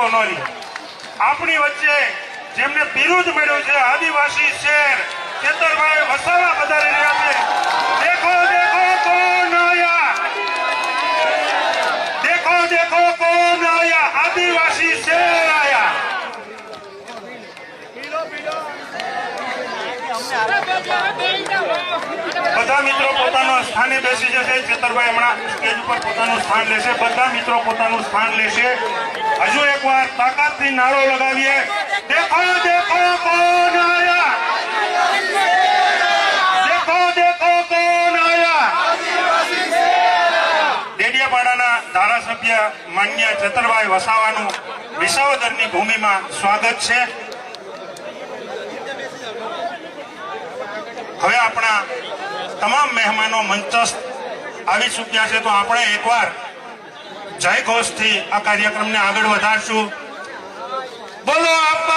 બેઠો ન લે આપણી વચ્ચે જેમને બિરુદ મળ્યું છે, આદિવાસી શેર ખેતરભાઈ વસાવા પધારી રહ્યા છે દેખો દેખો, કોણ આયા દેખો દેખો, કોણ આયા આદિવાસી શેર આયા બધા મિત્રો પોતાના સ્થાને બેસી જશે. ચેતરભાઈ હમણાં સ્ટેજ ઉપર પોતાનું સ્થાન લેશે. બધા મિત્રો પોતાનું સ્થાન લેશે. હજુ એકવાર તાકાતથી નારો લગાવીએ. દેખો દેખો કોણ આયા? દેખો દેખો કોણ આયા? ડેડિયાપાડાના ધારાસભ્ય માન્ય ચતરભાઈ વસાવાનું વિસાવદરની ભૂમિમાં સ્વાગત છે. હવે આપણા તમામ મહેમાનો મંચસ્થ આવી ચૂક્યા છે. તો આપણે એકવાર જય ઘોષથી આ કાર્યક્રમને આગળ વધારશું. બોલો આપા